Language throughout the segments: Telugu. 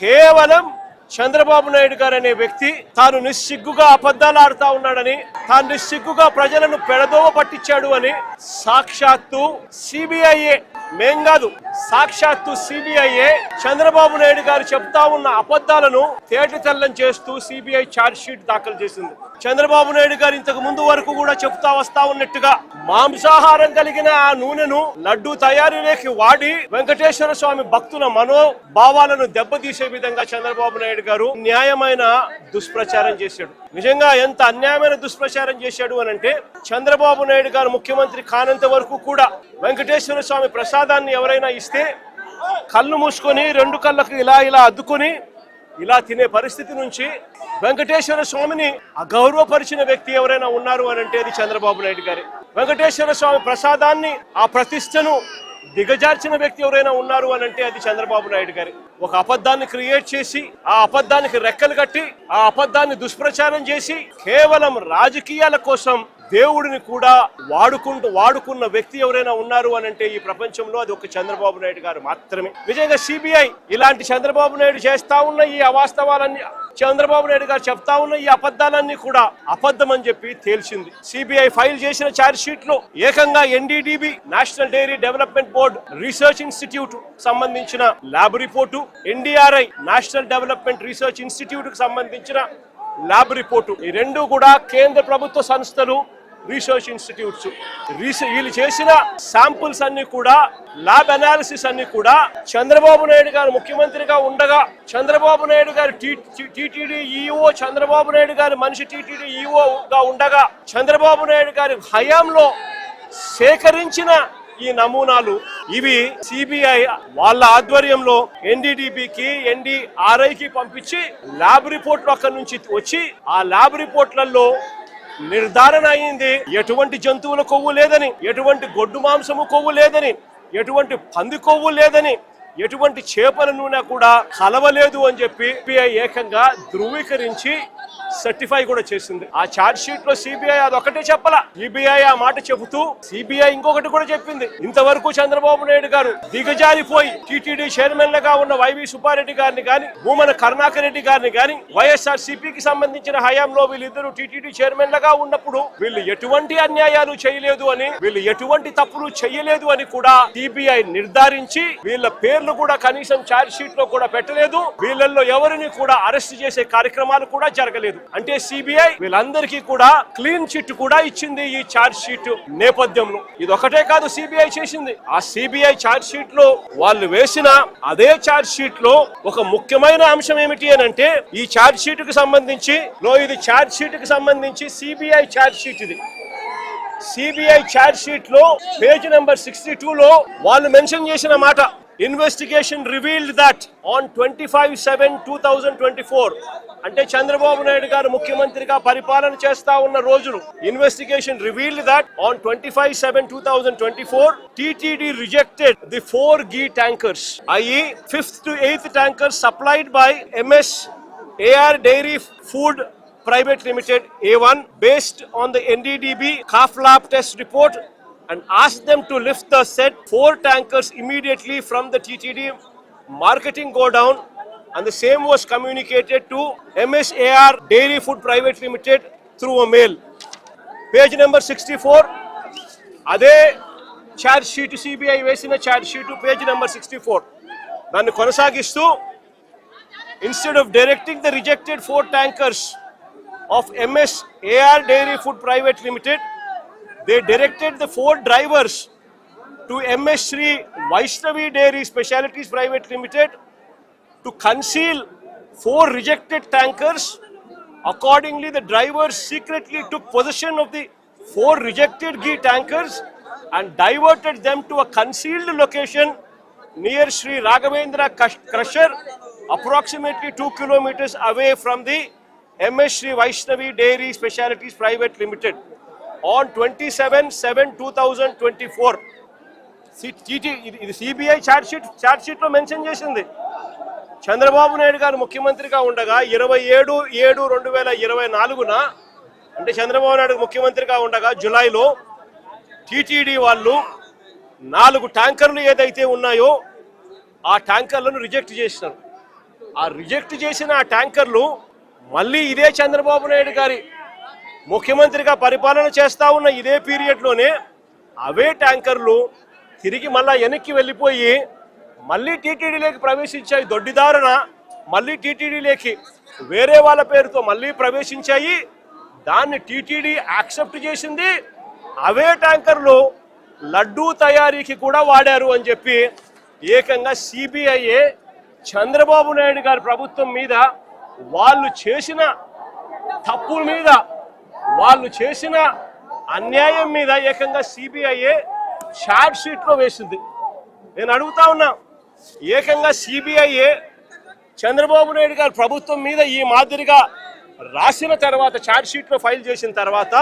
కేవలం చంద్రబాబు నాయుడు గారు అనే వ్యక్తి తాను నిస్సిగ్గుగా అబద్ధాలు ఆడుతా ఉన్నాడని తాను నిస్సిగ్గుగా ప్రజలను పెడదోవ పట్టించాడు అని సాక్షాత్తు సిబిఐఏ మేం కాదు సాక్షాత్తు సిబిఐఏ చంద్రబాబు నాయుడు గారు చెప్తా ఉన్న అబద్ధాలను తేటి తెల్లం చేస్తూ సిబిఐ ఛార్జ్ షీట్ దాఖలు చేసింది. చంద్రబాబు నాయుడు గారు ఇంతకు ముందు వరకు కూడా చెప్తా వస్తా ఉన్నట్టుగా మాంసాహారం కలిగిన ఆ నూనెను లడ్డు తయారీలోకి వాడి వెంకటేశ్వర స్వామి భక్తుల మనోభావాలను దెబ్బతీసే విధంగా చంద్రబాబు నాయుడు గారు న్యాయమైన దుష్ప్రచారం చేశాడు. నిజంగా ఎంత అన్యాయమైన దుష్ప్రచారం చేశాడు అని అంటే చంద్రబాబు నాయుడు గారు ముఖ్యమంత్రి కానంత వరకు కూడా వెంకటేశ్వర స్వామి ప్రసాదాన్ని ఎవరైనా ఇస్తే కళ్ళు మూసుకొని రెండు కళ్ళకు ఇలా ఇలా అద్దుకొని ఇలా తినే పరిస్థితి నుంచి వెంకటేశ్వర స్వామిని అగౌరవపరిచిన వ్యక్తి ఎవరైనా ఉన్నారు అని అంటే అది చంద్రబాబు నాయుడు గారి. వెంకటేశ్వర స్వామి ప్రసాదాన్ని ఆ ప్రతిష్టను దిగజార్చిన వ్యక్తి ఎవరైనా ఉన్నారు అని అంటే అది చంద్రబాబు నాయుడు గారి. ఒక అబద్ధాన్ని క్రియేట్ చేసి ఆ అబద్ధానికి రెక్కలు కట్టి ఆ అబద్ధాన్ని దుష్ప్రచారం చేసి కేవలం రాజకీయాల కోసం దేవుడిని కూడా వాడుకుంటూ వాడుకున్న వ్యక్తి ఎవరైనా ఉన్నారు అని అంటే ఈ ప్రపంచంలో అది ఒక చంద్రబాబు నాయుడు గారు మాత్రమే. నిజంగా సిబిఐ ఇలాంటి చంద్రబాబు నాయుడు చేస్తా ఉన్న ఈ అవాస్తవాలన్నీ చంద్రబాబు నాయుడు గారు చెప్తా ఉన్న ఈ అబద్ధాలన్నీ కూడా అబద్ధం అని చెప్పి తేల్చింది. సిబిఐ ఫైల్ చేసిన ఛార్జ్ షీట్లో ఏకంగా NDDB national dairy development board research institute సంబంధించిన lab report NDRI national development research ఇన్స్టిట్యూట్కు సంబంధించిన ల్యాబ్ రిపోర్టు. ఈ రెండు కూడా కేంద్ర ప్రభుత్వ సంస్థలు రీసెర్చ్ ఇన్స్టిట్యూట్స్. రీసె వీళ్ళు చేసిన శాంపుల్స్ అన్ని కూడా ల్యాబ్ అనాలిసిస్ అన్ని కూడా చంద్రబాబు నాయుడు గారు ముఖ్యమంత్రిగా ఉండగా చంద్రబాబు నాయుడు గారు టీటీడీ ఈఓ చంద్రబాబు నాయుడు గారి మనిషి టీటీడీ ఈఓగా ఉండగా చంద్రబాబు నాయుడు గారి హయాంలో సేకరించిన ఈ నమూనాలు ఇవి సిబిఐ వాళ్ళ ఆధ్వర్యంలో ఎన్డీడీబీకి ఎన్డీఆర్ఐకి పంపించి ల్యాబ్ రిపోర్ట్లు అక్కడి నుంచి వచ్చి ఆ ల్యాబ్ రిపోర్ట్లలో నిర్ధారణ అయింది. ఎటువంటి జంతువుల కొవ్వు లేదని ఎటువంటి గొడ్డు మాంసము కొవ్వు లేదని ఎటువంటి పంది కొవ్వు లేదని ఎటువంటి చేపల నూనె కూడా కలవలేదు అని చెప్పి ఏకంగా ధృవీకరించి సర్టిఫై కూడా చేసింది. ఆ ఛార్జ్ షీట్లో సిబిఐ అదొకటే చెప్పల? సిబిఐ ఆ మాట చెబుతూ సిబిఐ ఇంకొకటి కూడా చెప్పింది. ఇంతవరకు చంద్రబాబు నాయుడు గారు దిగజారిపోయి టీటీడీ చైర్మన్గా ఉన్న వైవి సుబ్బారెడ్డి గారిని గాని భూమన కరుణాకర్ రెడ్డి గారిని గాని వైఎస్ఆర్ సిపికి సంబంధించిన హయాంలో వీళ్ళిద్దరు టీటీడీ చైర్మన్గా ఉన్నప్పుడు వీళ్ళు ఎటువంటి అన్యాయాలు చేయలేదు అని వీళ్ళు ఎటువంటి తప్పులు చేయలేదు అని కూడా సిబిఐ నిర్ధారించి వీళ్ళ పేర్లు కూడా కనీసం ఛార్జ్ షీట్లో కూడా పెట్టలేదు. వీళ్ళల్లో ఎవరిని కూడా అరెస్ట్ చేసే కార్యక్రమాలు కూడా జరగలేదు. అంటే సిబిఐ వీళ్ళందరికీ కూడా క్లీన్ చిట్ కూడా ఇచ్చింది ఈ ఛార్జ్ షీట్ నేపథ్యంలో. ఇది ఒకటే కాదు సిబిఐ చేసింది. ఆ సిబిఐ ఛార్జ్ షీట్లో వాళ్ళు వేసిన అదే ఛార్జ్ షీట్లో ఒక ముఖ్యమైన అంశం ఏమిటి అని అంటే ఈ ఛార్జ్ షీట్కు సంబంధించి లో ఇది ఛార్జ్ షీట్కు సంబంధించి సిబిఐ ఛార్జ్ షీట్ ఇది. సిబిఐ ఛార్జ్ షీట్లో పేజ్ నెంబర్ సిక్స్టీ టూ లో వాళ్ళు మెన్షన్ చేసిన మాట. Investigation revealed that on twenty five seven two thousand twenty four అంటే చంద్రబాబు నాయుడు గారు ముఖ్యమంత్రిగా పరిపాలన చేస్తా ఉన్న రోజులు investigation revealed that on twenty five seven two thousand twenty four TTD rejected the four ghee tankers అయి fifth to eighth tankers supplied by MS AR dairy food Private Limited A1 based on the NDDB calf lab test report and asked them to lift the said four tankers immediately from the TTD marketing go down and the same was communicated to MSAR Dairy Food Private Limited through a mail. Page number 64 అదే ఛార్జ్ షీట్ సిబిఐ వేసిన charge sheet page number sixty four దాన్ని కొనసాగిస్తూ instead of directing the rejected four tankers of MS AR Dairy Food Private Limited, they directed the four drivers to MS Sri Vaishnavi Dairy Specialities Private Limited to conceal four rejected tankers. Accordingly, the drivers secretly took possession of the four rejected ghee tankers and diverted them to a concealed location near Sri Raghavendra Crusher, approximately two kilometers away from the MS Sri Vaishnavi Dairy Specialities Private Limited on 27 7 2024. సి- TT ఇది- ఇది సిబిఐ ఛార్జ్ షీట్ ఛార్జ్ షీట్లో మెన్షన్ చేసింది చంద్రబాబు నాయుడు గారు ముఖ్యమంత్రిగా ఉండగా ఇరవై ఏడు ఏడు రెండు వేల ఇరవై నాలుగున అంటే చంద్రబాబు నాయుడు ముఖ్యమంత్రిగా ఉండగా జులైలో టీటీడీ వాళ్ళు నాలుగు ట్యాంకర్లు ఏదైతే ఉన్నాయో ఆ ట్యాంకర్లను రిజెక్ట్ చేసినారు ఆ రిజెక్ట్ చేసిన ఆ ట్యాంకర్లు మళ్ళీ ఇదే చంద్రబాబు నాయుడు గారి ముఖ్యమంత్రిగా పరిపాలన చేస్తా ఉన్న ఇదే పీరియడ్లోనే అవే ట్యాంకర్లు తిరిగి మళ్ళా వెనక్కి వెళ్ళిపోయి మళ్ళీ టీటీడీలోకి ప్రవేశించాయి. దొడ్డిదారున మళ్ళీ టీటీడీలోకి వేరే వాళ్ళ పేరుతో మళ్ళీ ప్రవేశించాయి. దాన్ని టీటీడీ యాక్సెప్ట్ చేసింది. అవే ట్యాంకర్లు లడ్డూ తయారీకి కూడా వాడారు అని చెప్పి ఏకంగా సిబిఐఏ చంద్రబాబు నాయుడు గారి ప్రభుత్వం మీద వాళ్ళు చేసిన తప్పుల మీద వాళ్ళు చేసిన అన్యాయం మీద ఏకంగా సిబిఐఏ షార్ట్ షీట్లో వేసింది. నేను అడుగుతా ఉన్నా ఏకంగా సిబిఐఏ చంద్రబాబు నాయుడు గారి ప్రభుత్వం మీద ఈ మాదిరిగా రాసిన తర్వాత ఛార్జ్ షీట్లో ఫైల్ చేసిన తర్వాత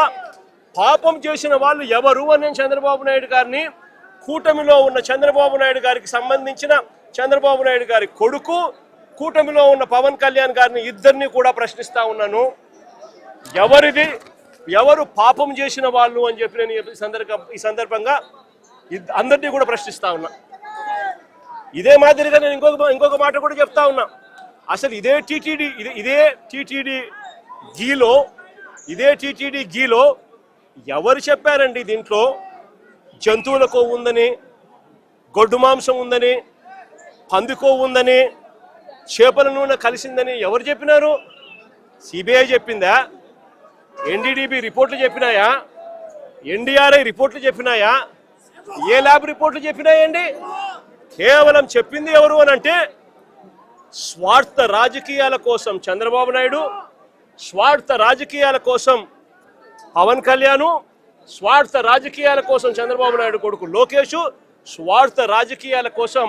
పాపం చేసిన వాళ్ళు ఎవరు అని చంద్రబాబు నాయుడు గారిని కూటమిలో ఉన్న చంద్రబాబు నాయుడు గారికి సంబంధించిన చంద్రబాబు నాయుడు గారి కొడుకు కూటమిలో ఉన్న పవన్ కళ్యాణ్ గారిని ఇద్దరిని కూడా ప్రశ్నిస్తా ఉన్నాను. ఎవరిది? ఎవరు పాపం చేసిన వాళ్ళు అని చెప్పి నేను ఈ సందర్భ ఈ సందర్భంగా అందరినీ కూడా ప్రశ్నిస్తా ఉన్నా. ఇదే మాదిరిగా నేను ఇంకొక ఇంకొక మాట కూడా చెప్తా ఉన్నా. అసలు ఇదే టీటీడీ ఇదే ఇదే టీటీడీ గీలో ఇదే టీటీడీ గీలో ఎవరు చెప్పారండి దీంట్లో? జంతువుల కొవ్వు ఉందని గొడ్డు మాంసం ఉందని పంది కొవ్వు ఉందని చేపల నూనె కలిసిందని ఎవరు చెప్పినారు? సిబిఐ చెప్పిందా? ఎన్డీడీబీ రిపోర్ట్లు చెప్పినాయా? ఎన్డీఆర్ఐ రిపోర్ట్లు చెప్పినాయా? ఏ ల్యాబ్ రిపోర్ట్లు చెప్పినాయండి? కేవలం చెప్పింది ఎవరు అని అంటే స్వార్థ రాజకీయాల కోసం చంద్రబాబు నాయుడు స్వార్థ రాజకీయాల కోసం పవన్ కళ్యాణ్ స్వార్థ రాజకీయాల కోసం చంద్రబాబు నాయుడు కొడుకు లోకేష్ స్వార్థ రాజకీయాల కోసం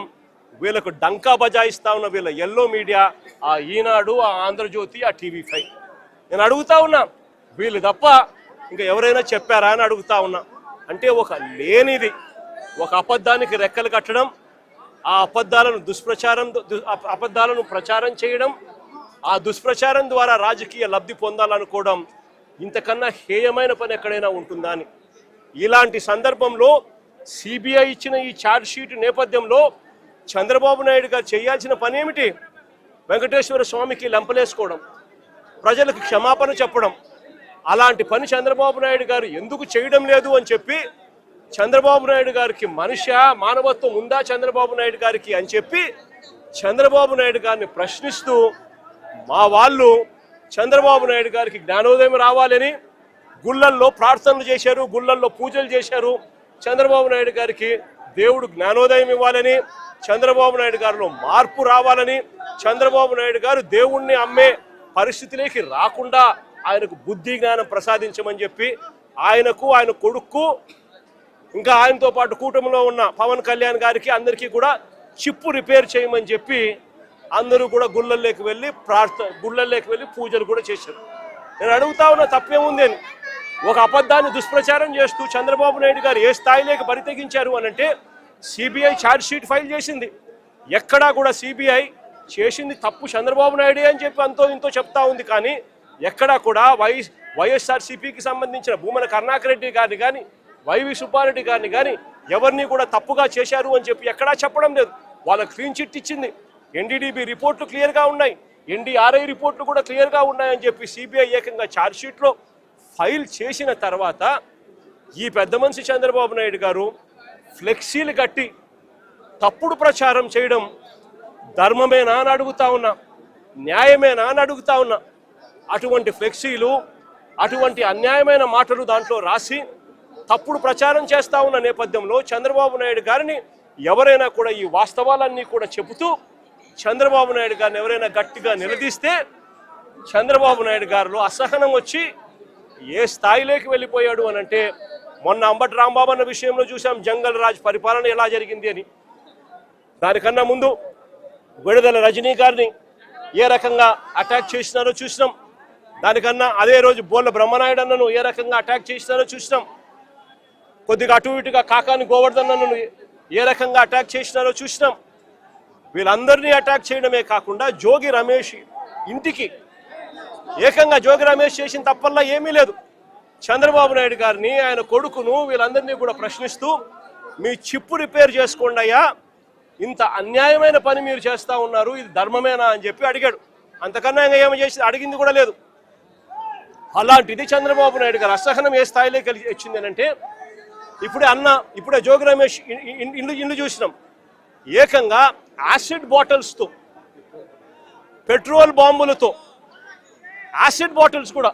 వీళ్ళకు డంకా బజాయిస్తా ఉన్న వీళ్ళ ఎల్లో మీడియా ఆ ఈనాడు ఆ ఆంధ్రజ్యోతి ఆ టీవీ ఫైవ్. నేను అడుగుతా ఉన్నా వీళ్ళు తప్ప ఇంకా ఎవరైనా చెప్పారా అని అడుగుతా ఉన్నా. అంటే ఒక లేనిది ఒక అబద్ధానికి రెక్కలు కట్టడం ఆ అబద్ధాలను దుష్ప్రచారం అబద్ధాలను ప్రచారం చేయడం ఆ దుష్ప్రచారం ద్వారా రాజకీయ లబ్ధి పొందాలనుకోవడం ఇంతకన్నా హేయమైన పని ఎక్కడైనా ఉంటుందా అని. ఇలాంటి సందర్భంలో సిబిఐ ఇచ్చిన ఈ ఛార్జ్షీట్ నేపథ్యంలో చంద్రబాబు నాయుడు గారు చేయాల్సిన పని ఏమిటి? వెంకటేశ్వర స్వామికి లెంపలేసుకోవడం ప్రజలకు క్షమాపణ చెప్పడం అలాంటి పని చంద్రబాబు నాయుడు గారు ఎందుకు చేయడం లేదు అని చెప్పి చంద్రబాబు నాయుడు గారికి మనిష మానవత్వం ఉందా చంద్రబాబు నాయుడు గారికి అని చెప్పి చంద్రబాబు నాయుడు గారిని ప్రశ్నిస్తూ మా వాళ్ళు చంద్రబాబు నాయుడు గారికి జ్ఞానోదయం రావాలని గుళ్ళల్లో ప్రార్థనలు చేశారు గుళ్ళల్లో పూజలు చేశారు. చంద్రబాబు నాయుడు గారికి దేవుడు జ్ఞానోదయం ఇవ్వాలని చంద్రబాబు నాయుడు గారిలో మార్పు రావాలని చంద్రబాబు నాయుడు గారు దేవుణ్ణి అమ్మే పరిస్థితిలోకి రాకుండా ఆయనకు బుద్ధి జ్ఞానం ప్రసాదించమని చెప్పి ఆయనకు ఆయన కొడుకు ఇంకా ఆయనతో పాటు కూటమిలో ఉన్న పవన్ కళ్యాణ్ గారికి అందరికీ కూడా చిప్పు రిపేర్ చేయమని చెప్పి అందరూ కూడా గుళ్ళల్లోకి వెళ్ళి ప్రార్థ గుళ్ళల్లోకి వెళ్ళి పూజలు కూడా చేశారు. నేను అడుగుతా ఉన్న తప్పేముంది అని. ఒక అబద్ధాన్ని దుష్ప్రచారం చేస్తూ చంద్రబాబు నాయుడు గారు ఏ స్థాయిలోకి బరితెగించారు అని అంటే సిబిఐ ఛార్జ్ షీట్ ఫైల్ చేసింది. ఎక్కడా కూడా సిబిఐ చేసింది తప్పు చంద్రబాబు నాయుడే అని చెప్పి అంతో ఇంతో చెప్తా ఉంది కానీ ఎక్కడా కూడా వై వైఎస్ఆర్సీపీకి సంబంధించిన భూమన కరుణాకర్ రెడ్డి గారిని కానీ వైవి సుబ్బారెడ్డి గారిని కానీ ఎవరిని కూడా తప్పుగా చేశారు అని చెప్పి ఎక్కడా చెప్పడం లేదు. వాళ్ళకు క్లీన్ చిట్ ఇచ్చింది. ఎన్డీడీబీ రిపోర్ట్లు క్లియర్గా ఉన్నాయి. ఎన్డీఆర్ఐ రిపోర్ట్లు కూడా క్లియర్గా ఉన్నాయని చెప్పి సిబిఐ ఏకంగా ఛార్జ్షీట్లో ఫైల్ చేసిన తర్వాత ఈ పెద్ద మనిషి చంద్రబాబు నాయుడు గారు ఫ్లెక్సీలు కట్టి తప్పుడు ప్రచారం చేయడం ధర్మమేనా అని అడుగుతా ఉన్నా న్యాయమేనా అని అడుగుతా ఉన్నా అటువంటి ఫ్లెక్సీలు అటువంటి అన్యాయమైన మాటలు దాంట్లో రాసి తప్పుడు ప్రచారం చేస్తా ఉన్న నేపథ్యంలో చంద్రబాబు నాయుడు గారిని ఎవరైనా కూడా ఈ వాస్తవాలన్నీ కూడా చెబుతూ చంద్రబాబు నాయుడు గారిని ఎవరైనా గట్టిగా నిలదీస్తే చంద్రబాబు నాయుడు గారిలో అసహనం వచ్చి ఏ స్థాయిలోకి వెళ్ళిపోయాడు అని అంటే మొన్న అంబటి రాంబాబు అన్న విషయంలో చూసాం జంగల్ రాజ్ పరిపాలన ఎలా జరిగింది అని. దానికన్నా ముందు విడుదల రజనీ గారిని ఏ రకంగా అటాక్ చేసినారో చూసినాం. దానికన్నా అదే రోజు బోళ్ళ బ్రహ్మనాయుడు అన్నను ఏ రకంగా అటాక్ చేసినారో చూసినాం. కొద్దిగా అటు ఇటుగా కాకాని గోవర్ధన్ అన్నను ఏ రకంగా అటాక్ చేసినారో చూసినాం. వీళ్ళందరినీ అటాక్ చేయడమే కాకుండా జోగి రమేష్ ఇంటికి ఏకంగా జోగి రమేష్ చేసిన తప్పల్లా ఏమీ లేదు. చంద్రబాబు నాయుడు గారిని ఆయన కొడుకును వీళ్ళందరినీ కూడా ప్రశ్నిస్తూ మీ చిప్పు రిపేర్ చేసుకోండి అయ్యా. ఇంత అన్యాయమైన పని మీరు చేస్తా ఉన్నారు. ఇది ధర్మమేనా? అని చెప్పి అడిగాడు. అంతకన్నా ఇంకా ఏమి చేసి అడిగింది కూడా లేదు. అలాంటిది చంద్రబాబు నాయుడు గారు అసహనం ఏ స్థాయిలో కలిగి వచ్చింది అంటే ఇప్పుడే అన్న ఇప్పుడే జోగి రమేష్ ఇల్లు ఇల్లు చూసినాం. ఏకంగా యాసిడ్ బాటిల్స్తో పెట్రోల్ బాంబులతో యాసిడ్ బాటిల్స్ కూడా.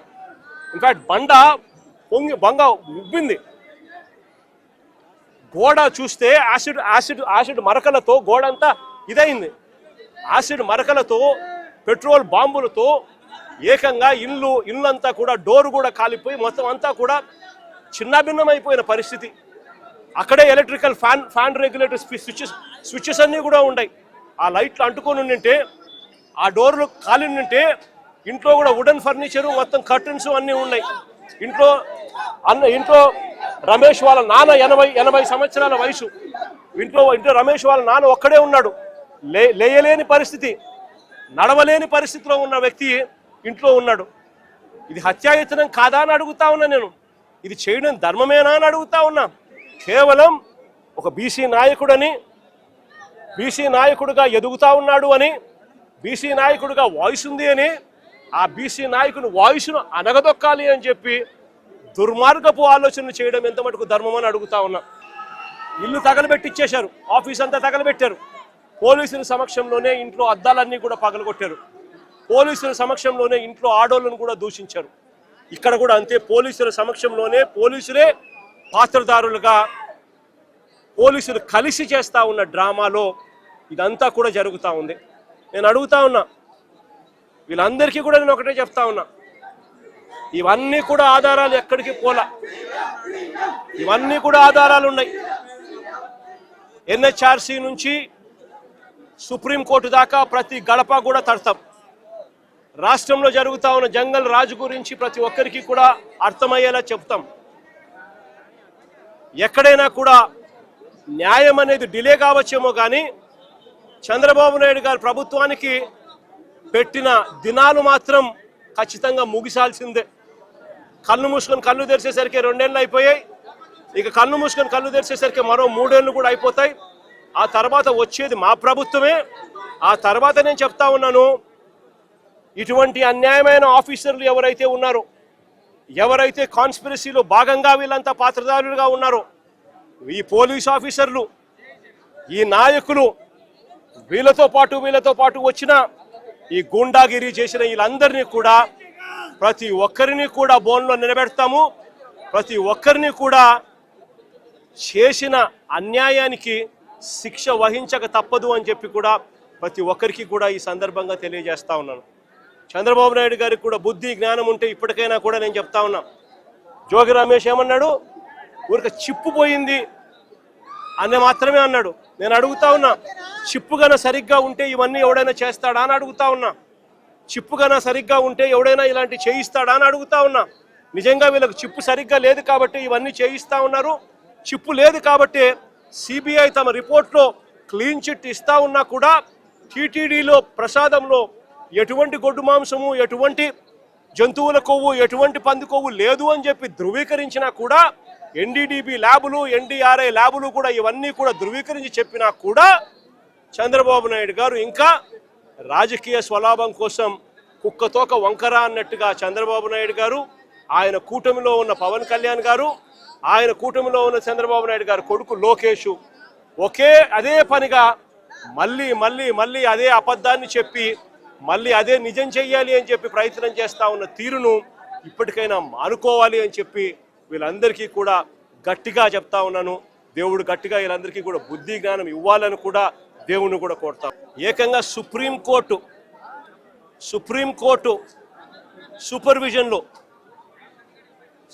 ఇన్ఫాక్ట్ బండ పొంగి బంగ ఉబ్బింది. గోడ చూస్తే యాసిడ్ యాసిడ్ యాసిడ్ మరకలతో గోడ అంతా ఇదైంది యాసిడ్ మరకలతో పెట్రోల్ బాంబులతో ఏకంగా ఇల్లు ఇల్లంతా కూడా డోర్ కూడా కాలిపోయి మొత్తం అంతా కూడా చిన్నభిన్నమైపోయిన పరిస్థితి. అక్కడే electrical fan fan regulator switches switches అన్నీ కూడా ఉన్నాయి ఆ లైట్లు అంటుకొని ఉండింటే ఆ డోర్లు కాలి ఉంటే ఇంట్లో కూడా వుడెన్ ఫర్నిచరు మొత్తం కర్టన్స్ అన్నీ ఉన్నాయి. ఇంట్లో అన్న ఇంట్లో రమేష్ వాళ్ళ నాన్న ఎనభై ఎనభై సంవత్సరాల వయసు. ఇంట్లో ఇంట్లో రమేష్ వాళ్ళ నాన్న ఒక్కడే ఉన్నాడు. లే లేయలేని పరిస్థితి. నడవలేని పరిస్థితిలో ఉన్న వ్యక్తి ఇంట్లో ఉన్నాడు. ఇది హత్యాయత్నం కాదా అని అడుగుతా ఉన్నా నేను. ఇది చేయడం ధర్మమేనా అని అడుగుతా ఉన్నా. కేవలం ఒక బీసీ నాయకుడని బీసీ నాయకుడిగా ఎదుగుతా ఉన్నాడు అని బీసీ నాయకుడుగా వాయిస్ ఉంది అని ఆ బీసీ నాయకుని వాయిస్ను అనగదొక్కాలి అని చెప్పి దుర్మార్గపు ఆలోచనలు చేయడం ఎంత మటుకు ధర్మం అని అడుగుతా ఉన్నా. ఇల్లు తగలబెట్టిచ్చేశారు. ఆఫీస్ అంతా తగలబెట్టారు. పోలీసుల సమక్షంలోనే ఇంట్లో అద్దాలన్నీ కూడా పగలగొట్టారు. పోలీసుల సమక్షంలోనే ఇంట్లో ఆడోళ్ళను కూడా దూషించారు. ఇక్కడ కూడా అంతే పోలీసుల సమక్షంలోనే పోలీసులే పాత్రదారులుగా పోలీసులు కలిసి చేస్తూ ఉన్న డ్రామాలో ఇదంతా కూడా జరుగుతూ ఉంది. నేను అడుగుతా ఉన్నా వీళ్ళందరికీ కూడా నేను ఒకటే చెప్తా ఉన్నా ఇవన్నీ కూడా ఆధారాలు ఎక్కడికి పోలా? ఇవన్నీ కూడా ఆధారాలు ఉన్నాయి. ఎన్హెచ్ఆర్సీ నుంచి సుప్రీంకోర్టు దాకా ప్రతి గడప కూడా తడతాం. రాష్ట్రంలో జరుగుతా ఉన్న జంగల్ రాజు గురించి ప్రతి ఒక్కరికి కూడా అర్థమయ్యేలా చెప్తాం. ఎక్కడైనా కూడా న్యాయం అనేది డిలే కావచ్చేమో కానీ చంద్రబాబు నాయుడు గారి ప్రభుత్వానికి పెట్టిన దినాలు మాత్రం ఖచ్చితంగా ముగిసాల్సిందే. కళ్ళు మూసుకొని కళ్ళు తెరిచేసరికి రెండేళ్ళు అయిపోయాయి. ఇక కళ్ళు మూసుకొని కళ్ళు తెరిచేసరికి మరో మూడేళ్ళు కూడా అయిపోతాయి. ఆ తర్వాత వచ్చేది మా ప్రభుత్వమే. ఆ తర్వాత నేను చెప్తా ఉన్నాను ఇటువంటి అన్యాయమైన ఆఫీసర్లు ఎవరైతే ఉన్నారో ఎవరైతే కాన్స్పిరసీలో భాగంగా వీళ్ళంతా పాత్రదారులుగా ఉన్నారో ఈ పోలీస్ ఆఫీసర్లు ఈ నాయకులు వీళ్ళతో పాటు వీళ్ళతో పాటు వచ్చిన ఈ గూండాగిరి చేసిన వీళ్ళందరినీ కూడా ప్రతి ఒక్కరిని కూడా బోన్లో నిలబెడతాము. ప్రతి ఒక్కరిని కూడా చేసిన అన్యాయానికి శిక్ష వహించక తప్పదు అని చెప్పి కూడా ప్రతి ఒక్కరికి కూడా ఈ సందర్భంగా తెలియజేస్తా ఉన్నాను. చంద్రబాబు నాయుడు గారికి కూడా బుద్ధి జ్ఞానం ఉంటే ఇప్పటికైనా కూడా నేను చెప్తా ఉన్నా. జోగి రమేష్ ఏమన్నాడు? ఊరిక చిప్పు పోయింది అని మాత్రమే అన్నాడు. నేను అడుగుతా ఉన్నా చిప్పుగాన సరిగ్గా ఉంటే ఇవన్నీ ఎవడైనా చేస్తాడా అని అడుగుతా ఉన్నా. చిప్పుగానా సరిగ్గా ఉంటే ఎవడైనా ఇలాంటి చేయిస్తాడా అని అడుగుతా ఉన్నా. నిజంగా వీళ్ళకి చిప్పు సరిగ్గా లేదు కాబట్టి ఇవన్నీ చేయిస్తా ఉన్నారు. చిప్పు లేదు కాబట్టి సిబిఐ తమ రిపోర్ట్లో క్లీన్ చిట్ ఇస్తా ఉన్నా కూడా టీటీడీలో ప్రసాదంలో ఎటువంటి గొడ్డు మాంసము ఎటువంటి జంతువుల కొవ్వు ఎటువంటి పంది కొవ్వు లేదు అని చెప్పి ధృవీకరించినా కూడా ఎన్డీడీబీ ల్యాబులు ఎన్డీఆర్ఐ ల్యాబులు కూడా ఇవన్నీ కూడా ధృవీకరించి చెప్పినా కూడా చంద్రబాబు నాయుడు గారు ఇంకా రాజకీయ స్వలాభం కోసం కుక్కతోక వంకర అన్నట్టుగా చంద్రబాబు నాయుడు గారు ఆయన కూటమిలో ఉన్న పవన్ కళ్యాణ్ గారు ఆయన కూటమిలో ఉన్న చంద్రబాబు నాయుడు గారు కొడుకు లోకేష్ ఒకే అదే పనిగా మళ్ళీ మళ్ళీ మళ్ళీ అదే అబద్ధాన్ని చెప్పి మళ్ళీ అదే నిజం చెయ్యాలి అని చెప్పి ప్రయత్నం చేస్తా ఉన్న తీరును ఇప్పటికైనా మానుకోవాలి అని చెప్పి వీళ్ళందరికీ కూడా గట్టిగా చెప్తా ఉన్నాను. దేవుడు గట్టిగా వీళ్ళందరికీ కూడా బుద్ధి జ్ఞానం ఇవ్వాలని కూడా దేవుణ్ణి కూడా కోరుతాం. ఏకంగా సుప్రీంకోర్టు సుప్రీంకోర్టు సూపర్విజన్లో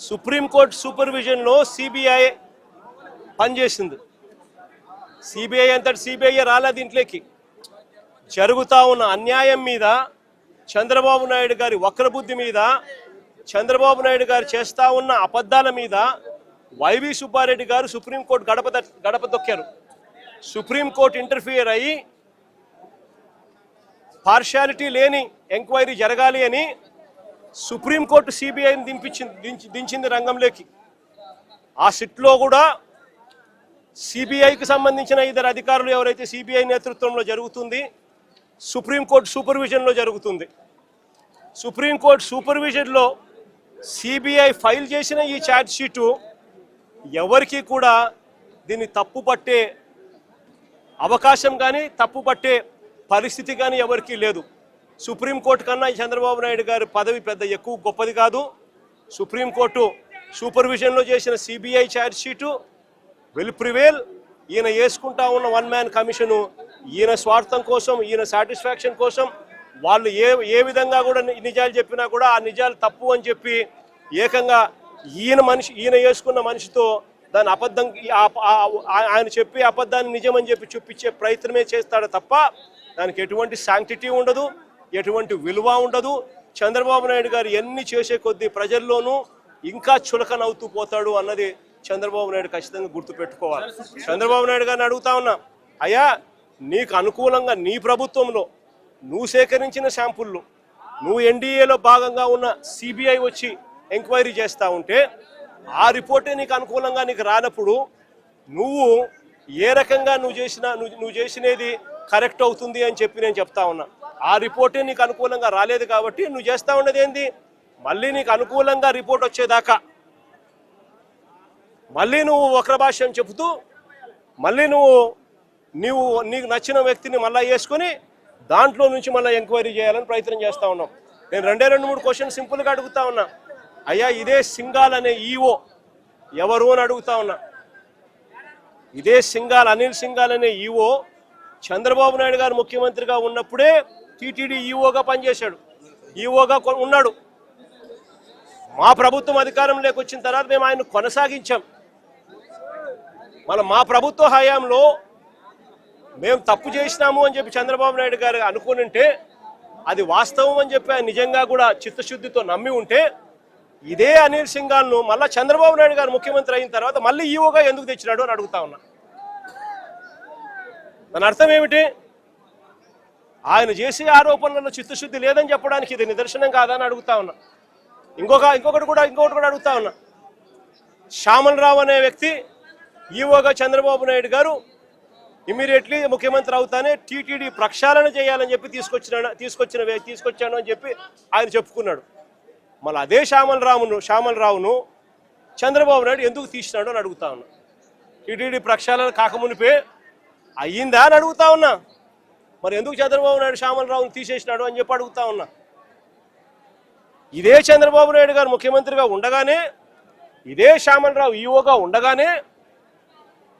సుప్రీంకోర్టు సూపర్విజన్లో సిబిఐ పనిచేసింది. సిబిఐ అంతటి సిబిఐ రాలే దీంట్లోకి జరుగుతూ ఉన్న అన్యాయం మీద చంద్రబాబు నాయుడు గారి వక్రబుద్ధి మీద చంద్రబాబు నాయుడు గారు చేస్తూ ఉన్న అబద్ధాల మీద వైవి సుబ్బారెడ్డి గారు సుప్రీంకోర్టు గడప గడప తొక్కారు సుప్రీంకోర్టు ఇంటర్ఫియర్ అయ్యి పార్షాలిటీ లేని ఎంక్వైరీ జరగాలి అని సుప్రీంకోర్టు సిబిఐని దింపించింది దించి దించింది రంగంలోకి. ఆ సిట్లో కూడా సిబిఐకి సంబంధించిన ఇద్దరు అధికారులు ఎవరైతే సిబిఐ నేతృత్వంలో జరుగుతుంది సుప్రీంకోర్టు సూపర్విజన్లో జరుగుతుంది. సుప్రీంకోర్టు సూపర్విజన్లో సిబిఐ ఫైల్ చేసిన ఈ ఛార్జ్షీటు ఎవరికి కూడా దీన్ని తప్పు పట్టే అవకాశం కానీ తప్పు పట్టే పరిస్థితి కానీ ఎవరికీ లేదు. సుప్రీంకోర్టు కన్నా చంద్రబాబు నాయుడు గారి పదవి పెద్ద ఎక్కువ గొప్పది కాదు. సుప్రీంకోర్టు సూపర్విజన్లో చేసిన సిబిఐ ఛార్జ్షీటు విల్ ప్రివేల్ ఈయన వేసుకుంటా ఉన్న వన్ మ్యాన్ కమిషను ఈయన స్వార్థం కోసం ఈయన సాటిస్ఫాక్షన్ కోసం వాళ్ళు ఏ ఏ విధంగా కూడా నిజాలు చెప్పినా కూడా ఆ నిజాలు తప్పు అని చెప్పి ఏకంగా ఈయన మనిషి ఈయన వేసుకున్న మనిషితో దాని అబద్ధం ఆయన చెప్పి అబద్ధాన్ని నిజమని చెప్పి చూపించే ప్రయత్నమే చేస్తాడు తప్ప దానికి ఎటువంటి శాంక్టిటీ ఉండదు ఎటువంటి విలువ ఉండదు. చంద్రబాబు నాయుడు గారు ఎన్ని చేసే కొద్దీ ప్రజల్లోనూ ఇంకా చులకనవుతూ పోతాడు అన్నది చంద్రబాబు నాయుడు ఖచ్చితంగా గుర్తుపెట్టుకోవాలి. చంద్రబాబు నాయుడు గారిని అడుగుతా ఉన్నా అయ్యా నీకు అనుకూలంగా నీ ప్రభుత్వంలో నువ్వు సేకరించిన శాంపుల్లు నువ్వు ఎన్డీఏలో భాగంగా ఉన్న సిబిఐ వచ్చి ఎంక్వైరీ చేస్తూ ఉంటే ఆ రిపోర్టే నీకు అనుకూలంగా నీకు రానప్పుడు నువ్వు ఏ రకంగా నువ్వు చేసిన నువ్వు చేసినది కరెక్ట్ అవుతుంది అని చెప్పి నేను చెప్తా ఉన్నా. ఆ రిపోర్టే నీకు అనుకూలంగా రాలేదు కాబట్టి నువ్వు చేస్తూ ఉన్నది ఏంది? మళ్ళీ నీకు అనుకూలంగా రిపోర్ట్ వచ్చేదాకా. మళ్ళీ నువ్వు వక్ర భాష్యం చెబుతూ మళ్ళీ నువ్వు నీవు నీకు నచ్చిన వ్యక్తిని మళ్ళీ వేసుకొని దాంట్లో నుంచి మళ్ళీ ఎంక్వైరీ చేయాలని ప్రయత్నం చేస్తా ఉన్నాం. నేను రెండే రెండు మూడు క్వశ్చన్ సింపుల్గా అడుగుతా ఉన్నా. అయ్యా ఇదే సింగాల్ అనే ఈఓ ఎవరు అని అడుగుతా ఉన్నా. ఇదే సింగాల్ అనిల్ సింగాల్ అనే ఈఓ చంద్రబాబు నాయుడు గారు ముఖ్యమంత్రిగా ఉన్నప్పుడే టీటీడీ ఈఓగా పనిచేశాడు. ఈఓగా ఉన్నాడు. మా ప్రభుత్వం అధికారంలోకి వచ్చిన తర్వాత మేము ఆయన కొనసాగించాం. మన మా ప్రభుత్వ హయాంలో మేము తప్పు చేసినాము అని చెప్పి చంద్రబాబు నాయుడు గారు అనుకుని ఉంటే అది వాస్తవం అని చెప్పి ఆయన నిజంగా కూడా చిత్తశుద్ధితో నమ్మి ఉంటే ఇదే అనిల్ సింగాల్ను మళ్ళీ చంద్రబాబు నాయుడు గారు ముఖ్యమంత్రి అయిన తర్వాత మళ్ళీ ఈవోగా ఎందుకు తెచ్చినాడు అని అడుగుతా ఉన్నా. దాని అర్థం ఏమిటి? ఆయన చేసే ఆరోపణలలో చిత్తశుద్ధి లేదని చెప్పడానికి ఇది నిదర్శనం కాదని అడుగుతా ఉన్నా. ఇంకొక ఇంకొకటి కూడా ఇంకొకటి కూడా అడుగుతా ఉన్నా. శ్యామలరావు అనే వ్యక్తి ఈవోగా చంద్రబాబు నాయుడు గారు ఇమీడియట్లీ ముఖ్యమంత్రి అవుతానే టీటీడీ ప్రక్షాళన చేయాలని చెప్పి తీసుకొచ్చిన తీసుకొచ్చిన తీసుకొచ్చాను అని చెప్పి ఆయన చెప్పుకున్నాడు. మళ్ళీ అదే శ్యామలరామును శ్యామలరావును చంద్రబాబు నాయుడు ఎందుకు తీసినాడు అని అడుగుతా ఉన్నా. టీటీడీ ప్రక్షాళన కాకమునిపే అయ్యిందా అని అడుగుతా ఉన్నా. మరి ఎందుకు చంద్రబాబు నాయుడు శ్యామలరావును తీసేసినాడు అని చెప్పి అడుగుతా ఉన్నా. ఇదే చంద్రబాబు నాయుడు గారు ముఖ్యమంత్రిగా ఉండగానే ఇదే శ్యామలరావు ఈఓగా ఉండగానే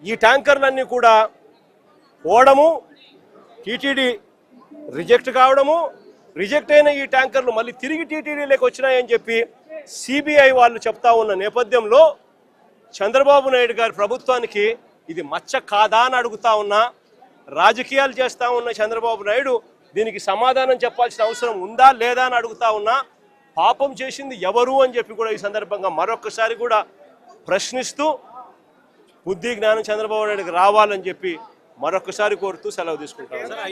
ఈ ట్యాంకర్లన్నీ కూడా పోవడము టీటీడీ రిజెక్ట్ కావడము రిజెక్ట్ అయిన ఈ ట్యాంకర్లు మళ్ళీ తిరిగి టీటీడీలోకి వచ్చినాయని చెప్పి సిబిఐ వాళ్ళు చెప్తా ఉన్న నేపథ్యంలో చంద్రబాబు నాయుడు గారి ప్రభుత్వానికి ఇది మచ్చ కాదా అని అడుగుతా ఉన్నా రాజకీయాలు చేస్తా ఉన్న చంద్రబాబు నాయుడు దీనికి సమాధానం చెప్పాల్సిన అవసరం ఉందా లేదా అని అడుగుతా ఉన్నా పాపం చేసింది ఎవరు అని చెప్పి కూడా ఈ సందర్భంగా మరొకసారి కూడా ప్రశ్నిస్తూ బుద్ధి జ్ఞానం చంద్రబాబు నాయుడుకి రావాలని చెప్పి మరొకసారి కోరుతూ సెలవు తీసుకుంటాను